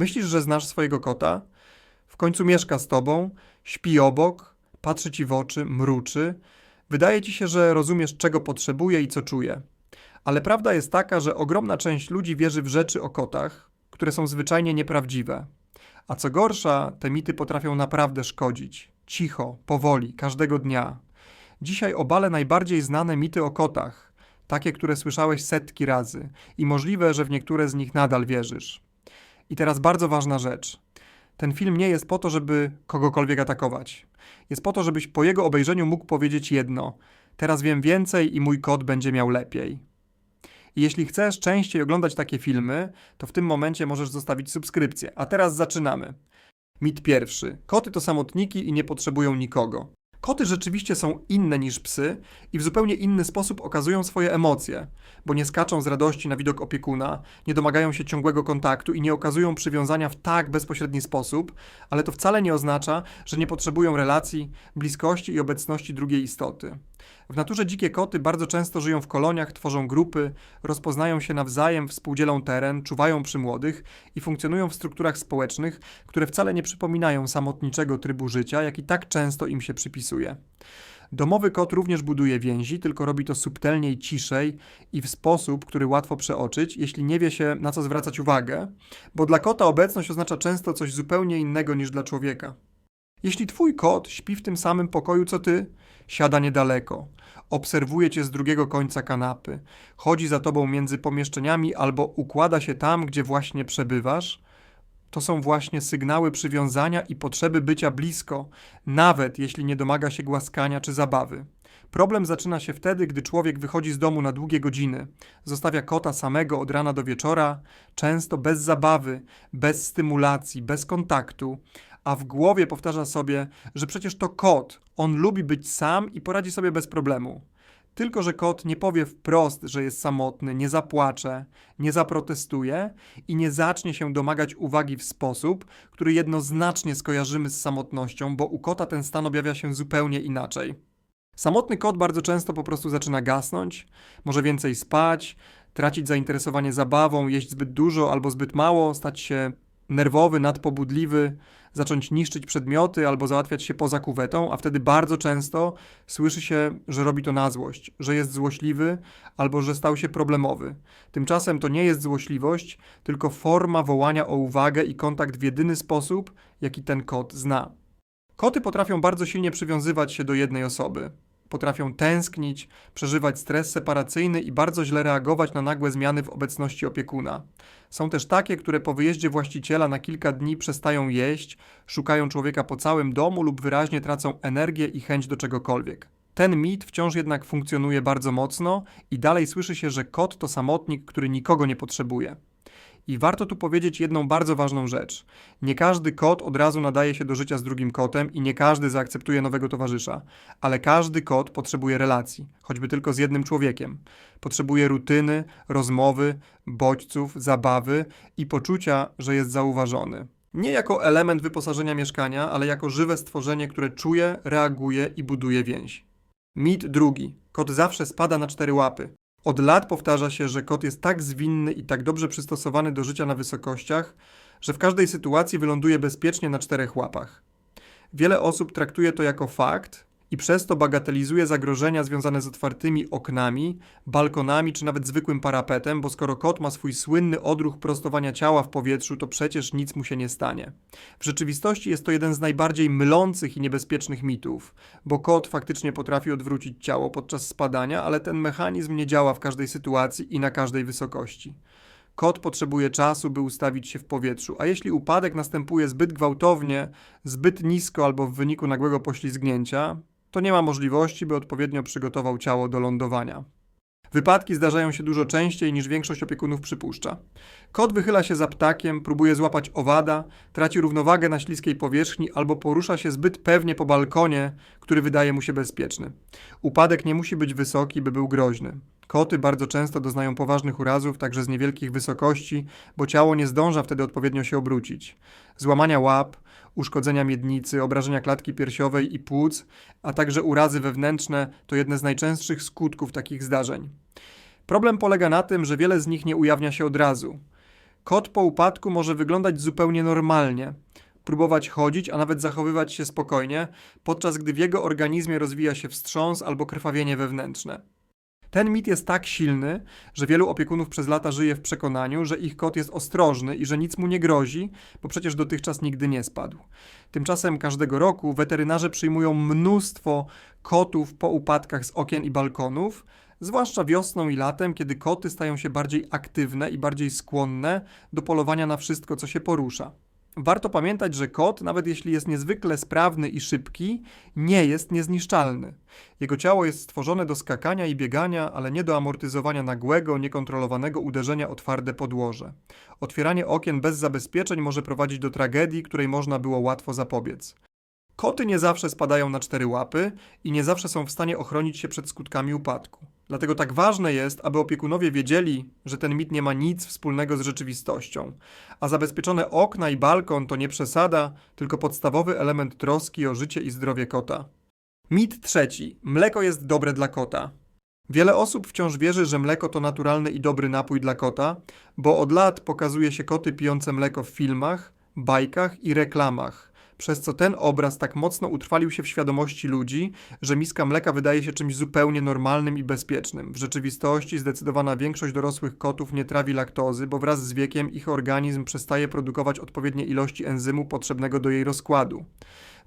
Myślisz, że znasz swojego kota? W końcu mieszka z tobą, śpi obok, patrzy ci w oczy, mruczy. Wydaje ci się, że rozumiesz, czego potrzebuje i co czuje. Ale prawda jest taka, że ogromna część ludzi wierzy w rzeczy o kotach, które są zwyczajnie nieprawdziwe. A co gorsza, te mity potrafią naprawdę szkodzić. Cicho, powoli, każdego dnia. Dzisiaj obalę najbardziej znane mity o kotach, takie, które słyszałeś setki razy, i możliwe, że w niektóre z nich nadal wierzysz. I teraz bardzo ważna rzecz. Ten film nie jest po to, żeby kogokolwiek atakować. Jest po to, żebyś po jego obejrzeniu mógł powiedzieć jedno: Teraz wiem więcej i mój kot będzie miał lepiej. I jeśli chcesz częściej oglądać takie filmy, to w tym momencie możesz zostawić subskrypcję. A teraz zaczynamy. Mit pierwszy. Koty to samotniki i nie potrzebują nikogo. Koty rzeczywiście są inne niż psy i w zupełnie inny sposób okazują swoje emocje, bo nie skaczą z radości na widok opiekuna, nie domagają się ciągłego kontaktu i nie okazują przywiązania w tak bezpośredni sposób, ale to wcale nie oznacza, że nie potrzebują relacji, bliskości i obecności drugiej istoty. W naturze dzikie koty bardzo często żyją w koloniach, tworzą grupy, rozpoznają się nawzajem, współdzielą teren, czuwają przy młodych i funkcjonują w strukturach społecznych, które wcale nie przypominają samotniczego trybu życia, jaki tak często im się przypisuje. Domowy kot również buduje więzi, tylko robi to subtelniej, ciszej i w sposób, który łatwo przeoczyć, jeśli nie wie się na co zwracać uwagę, bo dla kota obecność oznacza często coś zupełnie innego niż dla człowieka. Jeśli twój kot śpi w tym samym pokoju co ty, siada niedaleko, obserwuje cię z drugiego końca kanapy, chodzi za tobą między pomieszczeniami albo układa się tam, gdzie właśnie przebywasz, to są właśnie sygnały przywiązania i potrzeby bycia blisko, nawet jeśli nie domaga się głaskania czy zabawy. Problem zaczyna się wtedy, gdy człowiek wychodzi z domu na długie godziny, zostawia kota samego od rana do wieczora, często bez zabawy, bez stymulacji, bez kontaktu, a w głowie powtarza sobie, że przecież to kot, on lubi być sam i poradzi sobie bez problemu. Tylko, że kot nie powie wprost, że jest samotny, nie zapłacze, nie zaprotestuje i nie zacznie się domagać uwagi w sposób, który jednoznacznie skojarzymy z samotnością, bo u kota ten stan objawia się zupełnie inaczej. Samotny kot bardzo często po prostu zaczyna gasnąć, może więcej spać, tracić zainteresowanie zabawą, jeść zbyt dużo albo zbyt mało, stać się nerwowy, nadpobudliwy, zacząć niszczyć przedmioty albo załatwiać się poza kuwetą, a wtedy bardzo często słyszy się, że robi to na złość, że jest złośliwy albo że stał się problemowy. Tymczasem to nie jest złośliwość, tylko forma wołania o uwagę i kontakt w jedyny sposób, jaki ten kot zna. Koty potrafią bardzo silnie przywiązywać się do jednej osoby. Potrafią tęsknić, przeżywać stres separacyjny i bardzo źle reagować na nagłe zmiany w obecności opiekuna. Są też takie, które po wyjeździe właściciela na kilka dni przestają jeść, szukają człowieka po całym domu lub wyraźnie tracą energię i chęć do czegokolwiek. Ten mit wciąż jednak funkcjonuje bardzo mocno i dalej słyszy się, że kot to samotnik, który nikogo nie potrzebuje. I warto tu powiedzieć jedną bardzo ważną rzecz. Nie każdy kot od razu nadaje się do życia z drugim kotem i nie każdy zaakceptuje nowego towarzysza, ale każdy kot potrzebuje relacji, choćby tylko z jednym człowiekiem. Potrzebuje rutyny, rozmowy, bodźców, zabawy i poczucia, że jest zauważony. Nie jako element wyposażenia mieszkania, ale jako żywe stworzenie, które czuje, reaguje i buduje więź. Mit drugi. Kot zawsze spada na cztery łapy. Od lat powtarza się, że kot jest tak zwinny i tak dobrze przystosowany do życia na wysokościach, że w każdej sytuacji wyląduje bezpiecznie na czterech łapach. Wiele osób traktuje to jako fakt i przez to bagatelizuje zagrożenia związane z otwartymi oknami, balkonami czy nawet zwykłym parapetem, bo skoro kot ma swój słynny odruch prostowania ciała w powietrzu, to przecież nic mu się nie stanie. W rzeczywistości jest to jeden z najbardziej mylących i niebezpiecznych mitów, bo kot faktycznie potrafi odwrócić ciało podczas spadania, ale ten mechanizm nie działa w każdej sytuacji i na każdej wysokości. Kot potrzebuje czasu, by ustawić się w powietrzu, a jeśli upadek następuje zbyt gwałtownie, zbyt nisko albo w wyniku nagłego poślizgnięcia, to nie ma możliwości, by odpowiednio przygotował ciało do lądowania. Wypadki zdarzają się dużo częściej niż większość opiekunów przypuszcza. Kot wychyla się za ptakiem, próbuje złapać owada, traci równowagę na śliskiej powierzchni albo porusza się zbyt pewnie po balkonie, który wydaje mu się bezpieczny. Upadek nie musi być wysoki, by był groźny. Koty bardzo często doznają poważnych urazów, także z niewielkich wysokości, bo ciało nie zdąża wtedy odpowiednio się obrócić. Złamania łap, uszkodzenia miednicy, obrażenia klatki piersiowej i płuc, a także urazy wewnętrzne to jedne z najczęstszych skutków takich zdarzeń. Problem polega na tym, że wiele z nich nie ujawnia się od razu. Kot po upadku może wyglądać zupełnie normalnie, próbować chodzić, a nawet zachowywać się spokojnie, podczas gdy w jego organizmie rozwija się wstrząs albo krwawienie wewnętrzne. Ten mit jest tak silny, że wielu opiekunów przez lata żyje w przekonaniu, że ich kot jest ostrożny i że nic mu nie grozi, bo przecież dotychczas nigdy nie spadł. Tymczasem każdego roku weterynarze przyjmują mnóstwo kotów po upadkach z okien i balkonów, zwłaszcza wiosną i latem, kiedy koty stają się bardziej aktywne i bardziej skłonne do polowania na wszystko, co się porusza. Warto pamiętać, że kot, nawet jeśli jest niezwykle sprawny i szybki, nie jest niezniszczalny. Jego ciało jest stworzone do skakania i biegania, ale nie do amortyzowania nagłego, niekontrolowanego uderzenia o twarde podłoże. Otwieranie okien bez zabezpieczeń może prowadzić do tragedii, której można było łatwo zapobiec. Koty nie zawsze spadają na cztery łapy i nie zawsze są w stanie ochronić się przed skutkami upadku. Dlatego tak ważne jest, aby opiekunowie wiedzieli, że ten mit nie ma nic wspólnego z rzeczywistością, a zabezpieczone okna i balkon to nie przesada, tylko podstawowy element troski o życie i zdrowie kota. Mit trzeci. Mleko jest dobre dla kota. Wiele osób wciąż wierzy, że mleko to naturalny i dobry napój dla kota, bo od lat pokazuje się koty pijące mleko w filmach, bajkach i reklamach przez co ten obraz tak mocno utrwalił się w świadomości ludzi, że miska mleka wydaje się czymś zupełnie normalnym i bezpiecznym. W rzeczywistości zdecydowana większość dorosłych kotów nie trawi laktozy, bo wraz z wiekiem ich organizm przestaje produkować odpowiednie ilości enzymu potrzebnego do jej rozkładu.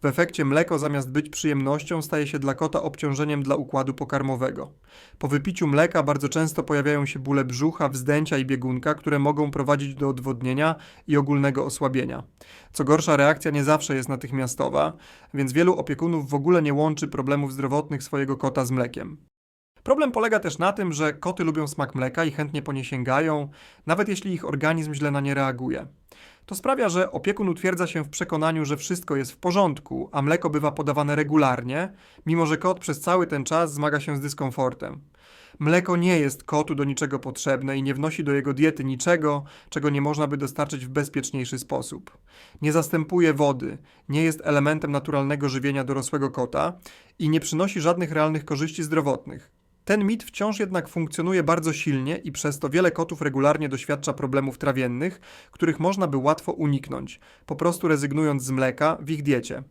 W efekcie mleko zamiast być przyjemnością staje się dla kota obciążeniem dla układu pokarmowego. Po wypiciu mleka bardzo często pojawiają się bóle brzucha, wzdęcia i biegunka, które mogą prowadzić do odwodnienia i ogólnego osłabienia. Co gorsza, reakcja nie zawsze jest natychmiastowa, więc wielu opiekunów w ogóle nie łączy problemów zdrowotnych swojego kota z mlekiem. Problem polega też na tym, że koty lubią smak mleka i chętnie po nie sięgają, nawet jeśli ich organizm źle na nie reaguje. To sprawia, że opiekun utwierdza się w przekonaniu, że wszystko jest w porządku, a mleko bywa podawane regularnie, mimo że kot przez cały ten czas zmaga się z dyskomfortem. Mleko nie jest kotu do niczego potrzebne i nie wnosi do jego diety niczego, czego nie można by dostarczyć w bezpieczniejszy sposób. Nie zastępuje wody, nie jest elementem naturalnego żywienia dorosłego kota i nie przynosi żadnych realnych korzyści zdrowotnych. Ten mit wciąż jednak funkcjonuje bardzo silnie i przez to wiele kotów regularnie doświadcza problemów trawiennych, których można by łatwo uniknąć, po prostu rezygnując z mleka w ich diecie.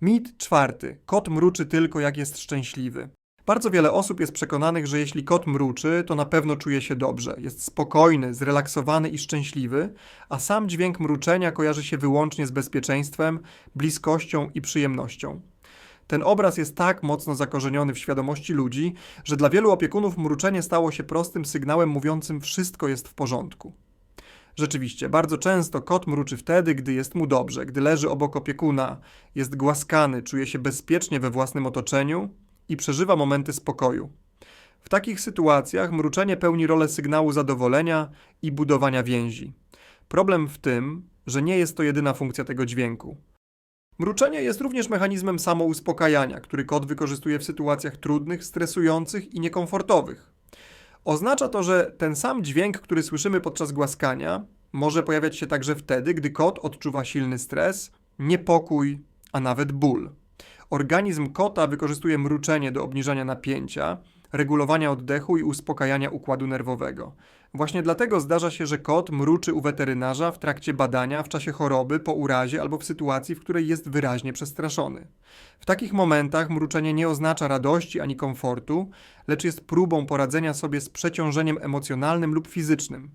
Mit czwarty. Kot mruczy tylko jak jest szczęśliwy. Bardzo wiele osób jest przekonanych, że jeśli kot mruczy, to na pewno czuje się dobrze, jest spokojny, zrelaksowany i szczęśliwy, a sam dźwięk mruczenia kojarzy się wyłącznie z bezpieczeństwem, bliskością i przyjemnością. Ten obraz jest tak mocno zakorzeniony w świadomości ludzi, że dla wielu opiekunów mruczenie stało się prostym sygnałem mówiącym wszystko jest w porządku. Rzeczywiście, bardzo często kot mruczy wtedy, gdy jest mu dobrze, gdy leży obok opiekuna, jest głaskany, czuje się bezpiecznie we własnym otoczeniu i przeżywa momenty spokoju. W takich sytuacjach mruczenie pełni rolę sygnału zadowolenia i budowania więzi. Problem w tym, że nie jest to jedyna funkcja tego dźwięku. Mruczenie jest również mechanizmem samouspokajania, który kot wykorzystuje w sytuacjach trudnych, stresujących i niekomfortowych. Oznacza to, że ten sam dźwięk, który słyszymy podczas głaskania, może pojawiać się także wtedy, gdy kot odczuwa silny stres, niepokój, a nawet ból. Organizm kota wykorzystuje mruczenie do obniżania napięcia, regulowania oddechu i uspokajania układu nerwowego. Właśnie dlatego zdarza się, że kot mruczy u weterynarza w trakcie badania, w czasie choroby, po urazie albo w sytuacji, w której jest wyraźnie przestraszony. W takich momentach mruczenie nie oznacza radości ani komfortu, lecz jest próbą poradzenia sobie z przeciążeniem emocjonalnym lub fizycznym.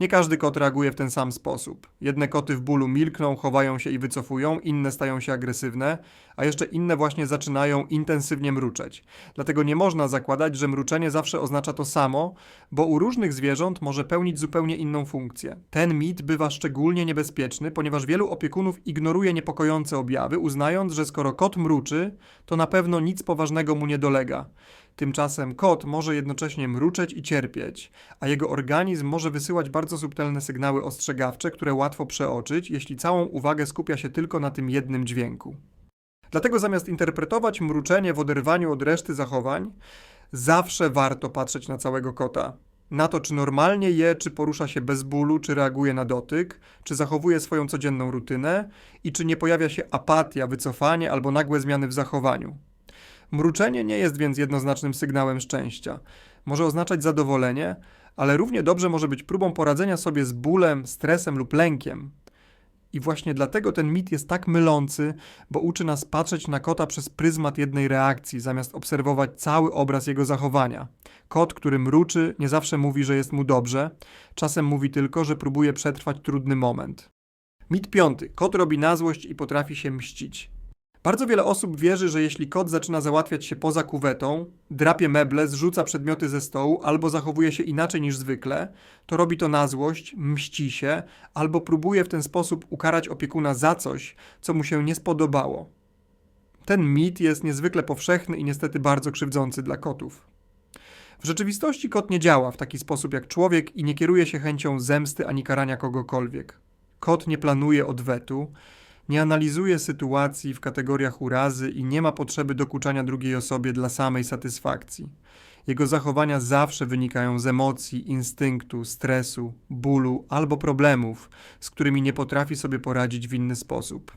Nie każdy kot reaguje w ten sam sposób. Jedne koty w bólu milkną, chowają się i wycofują, inne stają się agresywne, a jeszcze inne właśnie zaczynają intensywnie mruczeć. Dlatego nie można zakładać, że mruczenie zawsze oznacza to samo, bo u różnych zwierząt może pełnić zupełnie inną funkcję. Ten mit bywa szczególnie niebezpieczny, ponieważ wielu opiekunów ignoruje niepokojące objawy, uznając, że skoro kot mruczy, to na pewno nic poważnego mu nie dolega. Tymczasem kot może jednocześnie mruczeć i cierpieć, a jego organizm może wysyłać bardzo subtelne sygnały ostrzegawcze, które łatwo przeoczyć, jeśli całą uwagę skupia się tylko na tym jednym dźwięku. Dlatego zamiast interpretować mruczenie w oderwaniu od reszty zachowań, zawsze warto patrzeć na całego kota. Na to, czy normalnie je, czy porusza się bez bólu, czy reaguje na dotyk, czy zachowuje swoją codzienną rutynę i czy nie pojawia się apatia, wycofanie albo nagłe zmiany w zachowaniu. Mruczenie nie jest więc jednoznacznym sygnałem szczęścia. Może oznaczać zadowolenie, ale równie dobrze może być próbą poradzenia sobie z bólem, stresem lub lękiem. I właśnie dlatego ten mit jest tak mylący, bo uczy nas patrzeć na kota przez pryzmat jednej reakcji, zamiast obserwować cały obraz jego zachowania. Kot, który mruczy, nie zawsze mówi, że jest mu dobrze, czasem mówi tylko, że próbuje przetrwać trudny moment. Mit piąty. Kot robi na złość i potrafi się mścić. Bardzo wiele osób wierzy, że jeśli kot zaczyna załatwiać się poza kuwetą, drapie meble, zrzuca przedmioty ze stołu albo zachowuje się inaczej niż zwykle, to robi to na złość, mści się albo próbuje w ten sposób ukarać opiekuna za coś, co mu się nie spodobało. Ten mit jest niezwykle powszechny i niestety bardzo krzywdzący dla kotów. W rzeczywistości kot nie działa w taki sposób jak człowiek i nie kieruje się chęcią zemsty ani karania kogokolwiek. Kot nie planuje odwetu, nie analizuje sytuacji w kategoriach urazy i nie ma potrzeby dokuczania drugiej osobie dla samej satysfakcji. Jego zachowania zawsze wynikają z emocji, instynktu, stresu, bólu albo problemów, z którymi nie potrafi sobie poradzić w inny sposób.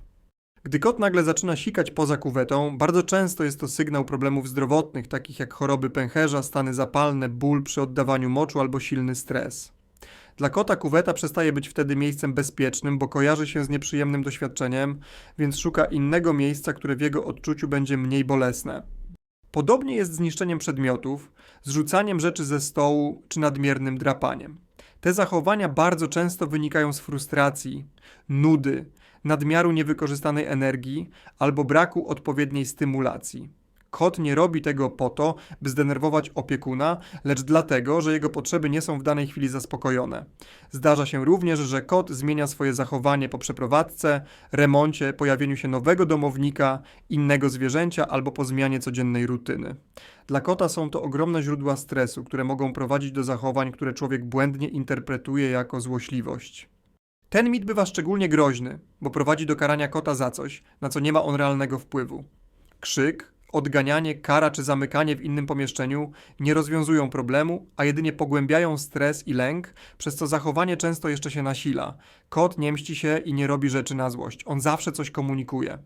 Gdy kot nagle zaczyna sikać poza kuwetą, bardzo często jest to sygnał problemów zdrowotnych, takich jak choroby pęcherza, stany zapalne, ból przy oddawaniu moczu albo silny stres. Dla kota kuweta przestaje być wtedy miejscem bezpiecznym, bo kojarzy się z nieprzyjemnym doświadczeniem, więc szuka innego miejsca, które w jego odczuciu będzie mniej bolesne. Podobnie jest z niszczeniem przedmiotów, zrzucaniem rzeczy ze stołu czy nadmiernym drapaniem. Te zachowania bardzo często wynikają z frustracji, nudy, nadmiaru niewykorzystanej energii albo braku odpowiedniej stymulacji. Kot nie robi tego po to, by zdenerwować opiekuna, lecz dlatego, że jego potrzeby nie są w danej chwili zaspokojone. Zdarza się również, że kot zmienia swoje zachowanie po przeprowadzce, remoncie, pojawieniu się nowego domownika, innego zwierzęcia albo po zmianie codziennej rutyny. Dla kota są to ogromne źródła stresu, które mogą prowadzić do zachowań, które człowiek błędnie interpretuje jako złośliwość. Ten mit bywa szczególnie groźny, bo prowadzi do karania kota za coś, na co nie ma on realnego wpływu. Krzyk, odganianie, kara czy zamykanie w innym pomieszczeniu nie rozwiązują problemu, a jedynie pogłębiają stres i lęk, przez co zachowanie często jeszcze się nasila. Kot nie mści się i nie robi rzeczy na złość. On zawsze coś komunikuje.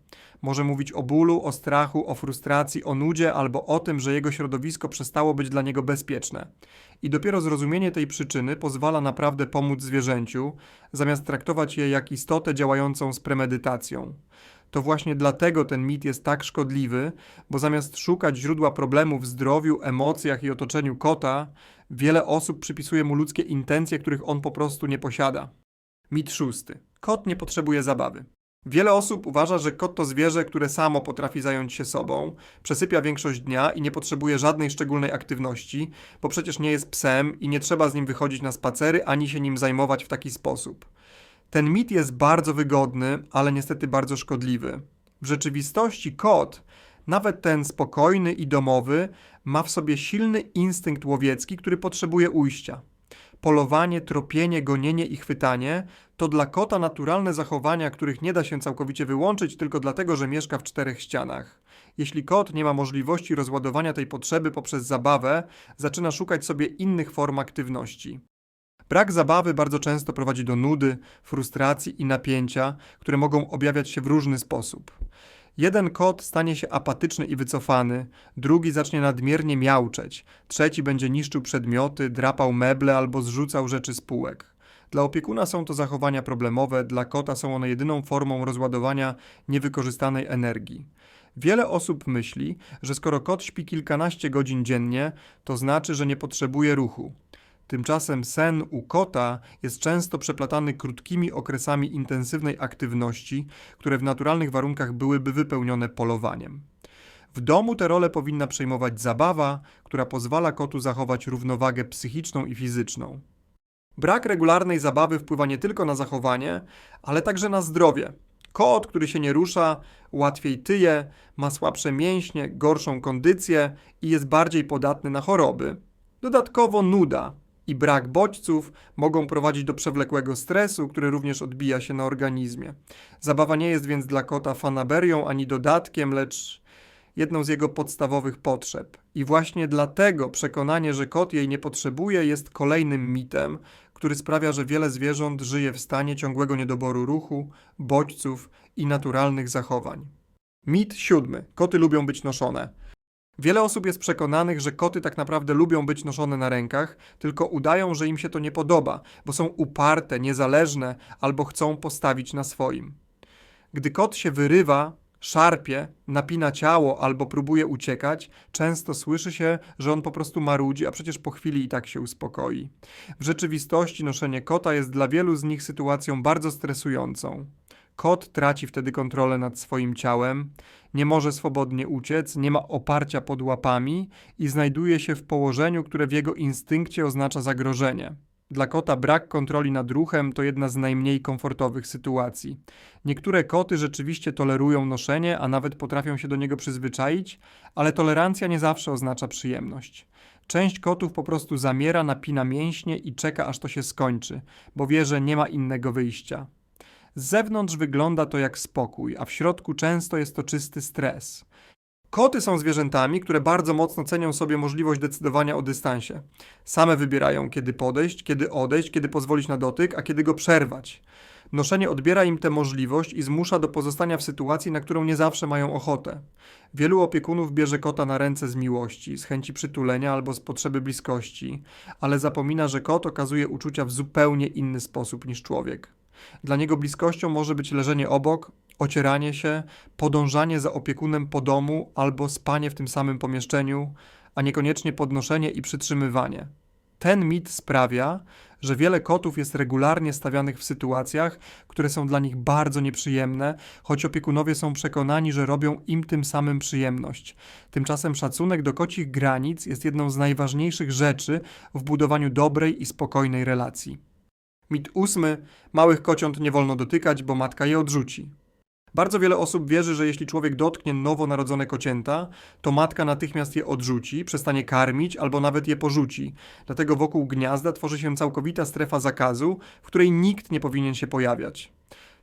Może mówić o bólu, o strachu, o frustracji, o nudzie albo o tym, że jego środowisko przestało być dla niego bezpieczne. I dopiero zrozumienie tej przyczyny pozwala naprawdę pomóc zwierzęciu, zamiast traktować je jak istotę działającą z premedytacją to właśnie dlatego ten mit jest tak szkodliwy, bo zamiast szukać źródła problemu w zdrowiu, emocjach i otoczeniu kota, wiele osób przypisuje mu ludzkie intencje, których on po prostu nie posiada. Mit szósty. Kot nie potrzebuje zabawy. Wiele osób uważa, że kot to zwierzę, które samo potrafi zająć się sobą, przesypia większość dnia i nie potrzebuje żadnej szczególnej aktywności, bo przecież nie jest psem i nie trzeba z nim wychodzić na spacery ani się nim zajmować w taki sposób. Ten mit jest bardzo wygodny, ale niestety bardzo szkodliwy. W rzeczywistości kot, nawet ten spokojny i domowy, ma w sobie silny instynkt łowiecki, który potrzebuje ujścia. Polowanie, tropienie, gonienie i chwytanie to dla kota naturalne zachowania, których nie da się całkowicie wyłączyć tylko dlatego, że mieszka w czterech ścianach. Jeśli kot nie ma możliwości rozładowania tej potrzeby poprzez zabawę, zaczyna szukać sobie innych form aktywności. Brak zabawy bardzo często prowadzi do nudy, frustracji i napięcia, które mogą objawiać się w różny sposób. Jeden kot stanie się apatyczny i wycofany, drugi zacznie nadmiernie miauczeć, trzeci będzie niszczył przedmioty, drapał meble albo zrzucał rzeczy z półek. Dla opiekuna są to zachowania problemowe, dla kota są one jedyną formą rozładowania niewykorzystanej energii. Wiele osób myśli, że skoro kot śpi kilkanaście godzin dziennie, to znaczy, że nie potrzebuje ruchu. Tymczasem sen u kota jest często przeplatany krótkimi okresami intensywnej aktywności, które w naturalnych warunkach byłyby wypełnione polowaniem. W domu tę rolę powinna przejmować zabawa, która pozwala kotu zachować równowagę psychiczną i fizyczną. Brak regularnej zabawy wpływa nie tylko na zachowanie, ale także na zdrowie. Kot, który się nie rusza, łatwiej tyje, ma słabsze mięśnie, gorszą kondycję i jest bardziej podatny na choroby. Dodatkowo nuda, i brak bodźców mogą prowadzić do przewlekłego stresu, który również odbija się na organizmie. Zabawa nie jest więc dla kota fanaberią ani dodatkiem, lecz jedną z jego podstawowych potrzeb. I właśnie dlatego przekonanie, że kot jej nie potrzebuje, jest kolejnym mitem, który sprawia, że wiele zwierząt żyje w stanie ciągłego niedoboru ruchu, bodźców i naturalnych zachowań. Mit siódmy. Koty lubią być noszone. Wiele osób jest przekonanych, że koty tak naprawdę lubią być noszone na rękach, tylko udają, że im się to nie podoba, bo są uparte, niezależne albo chcą postawić na swoim. Gdy kot się wyrywa, szarpie, napina ciało albo próbuje uciekać, często słyszy się, że on po prostu marudzi, a przecież po chwili i tak się uspokoi. W rzeczywistości noszenie kota jest dla wielu z nich sytuacją bardzo stresującą. Kot traci wtedy kontrolę nad swoim ciałem, nie może swobodnie uciec, nie ma oparcia pod łapami i znajduje się w położeniu, które w jego instynkcie oznacza zagrożenie. Dla kota brak kontroli nad ruchem to jedna z najmniej komfortowych sytuacji. Niektóre koty rzeczywiście tolerują noszenie, a nawet potrafią się do niego przyzwyczaić, ale tolerancja nie zawsze oznacza przyjemność. Część kotów po prostu zamiera, napina mięśnie i czeka aż to się skończy, bo wie, że nie ma innego wyjścia. Z zewnątrz wygląda to jak spokój, a w środku często jest to czysty stres. Koty są zwierzętami, które bardzo mocno cenią sobie możliwość decydowania o dystansie. Same wybierają, kiedy podejść, kiedy odejść, kiedy pozwolić na dotyk, a kiedy go przerwać. Noszenie odbiera im tę możliwość i zmusza do pozostania w sytuacji, na którą nie zawsze mają ochotę. Wielu opiekunów bierze kota na ręce z miłości, z chęci przytulenia albo z potrzeby bliskości, ale zapomina, że kot okazuje uczucia w zupełnie inny sposób niż człowiek. Dla niego bliskością może być leżenie obok, ocieranie się, podążanie za opiekunem po domu albo spanie w tym samym pomieszczeniu, a niekoniecznie podnoszenie i przytrzymywanie. Ten mit sprawia, że wiele kotów jest regularnie stawianych w sytuacjach, które są dla nich bardzo nieprzyjemne, choć opiekunowie są przekonani, że robią im tym samym przyjemność. Tymczasem szacunek do kocich granic jest jedną z najważniejszych rzeczy w budowaniu dobrej i spokojnej relacji. Mit ósmy: małych kociąt nie wolno dotykać, bo matka je odrzuci. Bardzo wiele osób wierzy, że jeśli człowiek dotknie nowonarodzone kocięta, to matka natychmiast je odrzuci, przestanie karmić albo nawet je porzuci. Dlatego wokół gniazda tworzy się całkowita strefa zakazu, w której nikt nie powinien się pojawiać.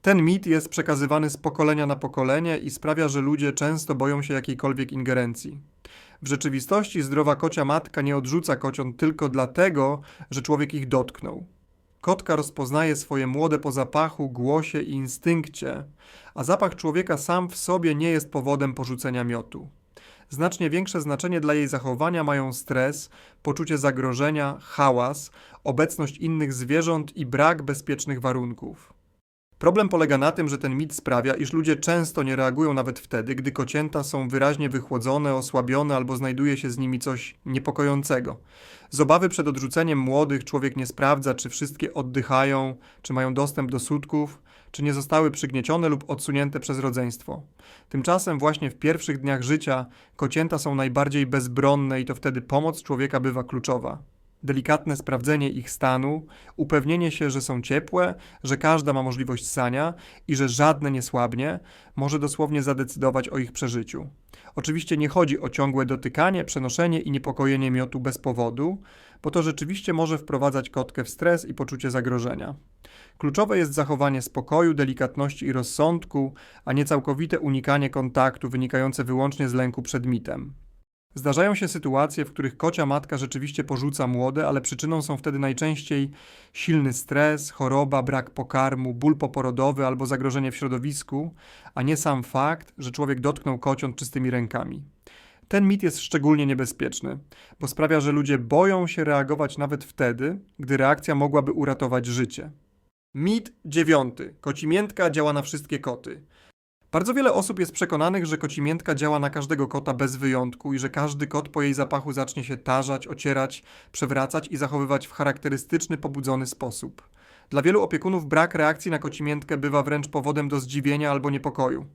Ten mit jest przekazywany z pokolenia na pokolenie i sprawia, że ludzie często boją się jakiejkolwiek ingerencji. W rzeczywistości zdrowa kocia matka nie odrzuca kociąt tylko dlatego, że człowiek ich dotknął. Kotka rozpoznaje swoje młode po zapachu, głosie i instynkcie, a zapach człowieka sam w sobie nie jest powodem porzucenia miotu. Znacznie większe znaczenie dla jej zachowania mają stres, poczucie zagrożenia, hałas, obecność innych zwierząt i brak bezpiecznych warunków. Problem polega na tym, że ten mit sprawia, iż ludzie często nie reagują nawet wtedy, gdy kocięta są wyraźnie wychłodzone, osłabione albo znajduje się z nimi coś niepokojącego. Z obawy przed odrzuceniem młodych człowiek nie sprawdza, czy wszystkie oddychają, czy mają dostęp do sutków, czy nie zostały przygniecione lub odsunięte przez rodzeństwo. Tymczasem właśnie w pierwszych dniach życia kocięta są najbardziej bezbronne i to wtedy pomoc człowieka bywa kluczowa delikatne sprawdzenie ich stanu, upewnienie się, że są ciepłe, że każda ma możliwość sania i że żadne nie słabnie, może dosłownie zadecydować o ich przeżyciu. Oczywiście nie chodzi o ciągłe dotykanie, przenoszenie i niepokojenie miotu bez powodu, bo to rzeczywiście może wprowadzać kotkę w stres i poczucie zagrożenia. Kluczowe jest zachowanie spokoju, delikatności i rozsądku, a nie całkowite unikanie kontaktu wynikające wyłącznie z lęku przed mitem. Zdarzają się sytuacje, w których kocia matka rzeczywiście porzuca młode, ale przyczyną są wtedy najczęściej silny stres, choroba, brak pokarmu, ból poporodowy albo zagrożenie w środowisku, a nie sam fakt, że człowiek dotknął kociąt czystymi rękami. Ten mit jest szczególnie niebezpieczny, bo sprawia, że ludzie boją się reagować nawet wtedy, gdy reakcja mogłaby uratować życie. Mit dziewiąty. Kocimiętka działa na wszystkie koty. Bardzo wiele osób jest przekonanych, że kocimiętka działa na każdego kota bez wyjątku i że każdy kot po jej zapachu zacznie się tarzać, ocierać, przewracać i zachowywać w charakterystyczny, pobudzony sposób. Dla wielu opiekunów brak reakcji na kocimiętkę bywa wręcz powodem do zdziwienia albo niepokoju.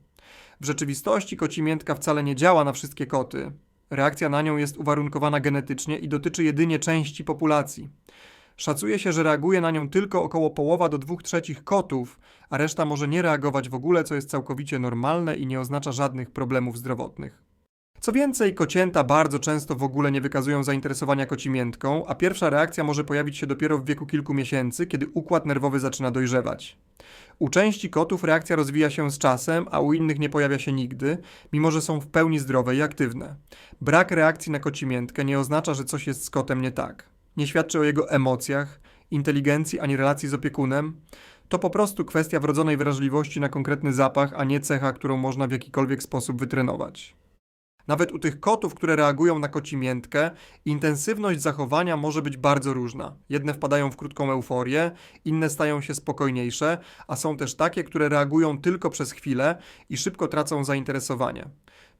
W rzeczywistości kocimiętka wcale nie działa na wszystkie koty. Reakcja na nią jest uwarunkowana genetycznie i dotyczy jedynie części populacji. Szacuje się, że reaguje na nią tylko około połowa do dwóch trzecich kotów, a reszta może nie reagować w ogóle, co jest całkowicie normalne i nie oznacza żadnych problemów zdrowotnych. Co więcej, kocięta bardzo często w ogóle nie wykazują zainteresowania kocimiętką, a pierwsza reakcja może pojawić się dopiero w wieku kilku miesięcy, kiedy układ nerwowy zaczyna dojrzewać. U części kotów reakcja rozwija się z czasem, a u innych nie pojawia się nigdy, mimo że są w pełni zdrowe i aktywne. Brak reakcji na kocimiętkę nie oznacza, że coś jest z kotem nie tak nie świadczy o jego emocjach, inteligencji ani relacji z opiekunem, to po prostu kwestia wrodzonej wrażliwości na konkretny zapach, a nie cecha, którą można w jakikolwiek sposób wytrenować. Nawet u tych kotów, które reagują na kocimiętkę, intensywność zachowania może być bardzo różna. Jedne wpadają w krótką euforię, inne stają się spokojniejsze, a są też takie, które reagują tylko przez chwilę i szybko tracą zainteresowanie.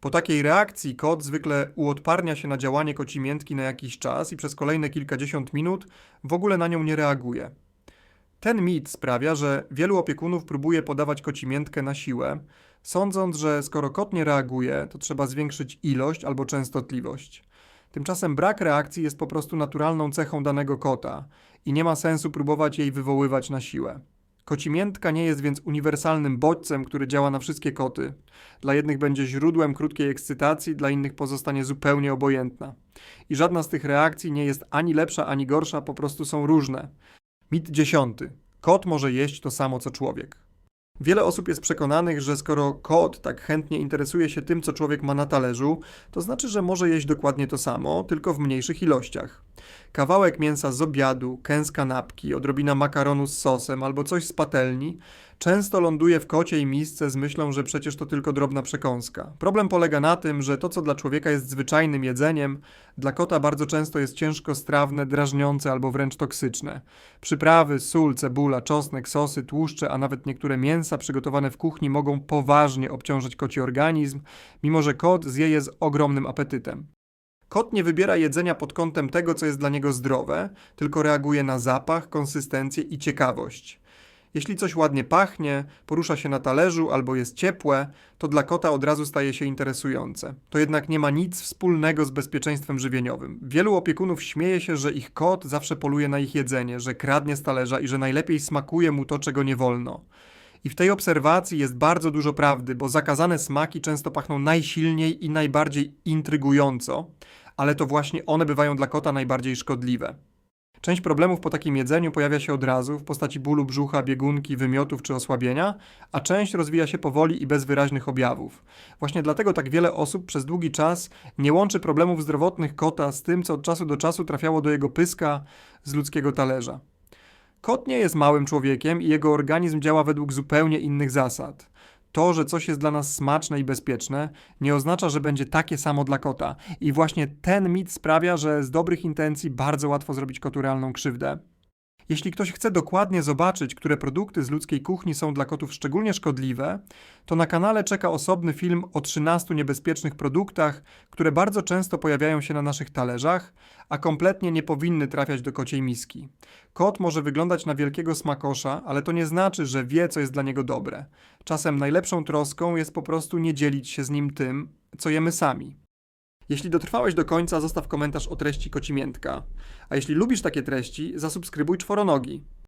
Po takiej reakcji kot zwykle uodparnia się na działanie kocimiętki na jakiś czas i przez kolejne kilkadziesiąt minut w ogóle na nią nie reaguje. Ten mit sprawia, że wielu opiekunów próbuje podawać kocimiętkę na siłę, sądząc, że skoro kot nie reaguje, to trzeba zwiększyć ilość albo częstotliwość. Tymczasem brak reakcji jest po prostu naturalną cechą danego kota i nie ma sensu próbować jej wywoływać na siłę. Kocimiętka nie jest więc uniwersalnym bodźcem, który działa na wszystkie koty. Dla jednych będzie źródłem krótkiej ekscytacji, dla innych pozostanie zupełnie obojętna. I żadna z tych reakcji nie jest ani lepsza, ani gorsza, po prostu są różne. Mit dziesiąty. Kot może jeść to samo co człowiek. Wiele osób jest przekonanych, że skoro kot tak chętnie interesuje się tym, co człowiek ma na talerzu, to znaczy, że może jeść dokładnie to samo, tylko w mniejszych ilościach. Kawałek mięsa z obiadu, kęs kanapki, odrobina makaronu z sosem albo coś z patelni często ląduje w kociej misce z myślą, że przecież to tylko drobna przekąska. Problem polega na tym, że to, co dla człowieka jest zwyczajnym jedzeniem, dla kota bardzo często jest ciężko strawne, drażniące albo wręcz toksyczne. Przyprawy, sól, cebula, czosnek, sosy, tłuszcze, a nawet niektóre mięsa przygotowane w kuchni mogą poważnie obciążyć koci organizm, mimo że kot zje je z ogromnym apetytem. Kot nie wybiera jedzenia pod kątem tego, co jest dla niego zdrowe, tylko reaguje na zapach, konsystencję i ciekawość. Jeśli coś ładnie pachnie, porusza się na talerzu albo jest ciepłe, to dla kota od razu staje się interesujące. To jednak nie ma nic wspólnego z bezpieczeństwem żywieniowym. Wielu opiekunów śmieje się, że ich kot zawsze poluje na ich jedzenie, że kradnie z talerza i że najlepiej smakuje mu to, czego nie wolno. I w tej obserwacji jest bardzo dużo prawdy, bo zakazane smaki często pachną najsilniej i najbardziej intrygująco, ale to właśnie one bywają dla kota najbardziej szkodliwe. Część problemów po takim jedzeniu pojawia się od razu w postaci bólu brzucha, biegunki, wymiotów czy osłabienia, a część rozwija się powoli i bez wyraźnych objawów. Właśnie dlatego tak wiele osób przez długi czas nie łączy problemów zdrowotnych kota z tym, co od czasu do czasu trafiało do jego pyska z ludzkiego talerza. Kot nie jest małym człowiekiem i jego organizm działa według zupełnie innych zasad. To, że coś jest dla nas smaczne i bezpieczne, nie oznacza, że będzie takie samo dla kota. I właśnie ten mit sprawia, że z dobrych intencji bardzo łatwo zrobić kotu realną krzywdę. Jeśli ktoś chce dokładnie zobaczyć, które produkty z ludzkiej kuchni są dla kotów szczególnie szkodliwe, to na kanale czeka osobny film o 13 niebezpiecznych produktach, które bardzo często pojawiają się na naszych talerzach, a kompletnie nie powinny trafiać do kociej miski. Kot może wyglądać na wielkiego smakosza, ale to nie znaczy, że wie, co jest dla niego dobre. Czasem najlepszą troską jest po prostu nie dzielić się z nim tym, co jemy sami. Jeśli dotrwałeś do końca, zostaw komentarz o treści kocimiętka. A jeśli lubisz takie treści, zasubskrybuj czworonogi.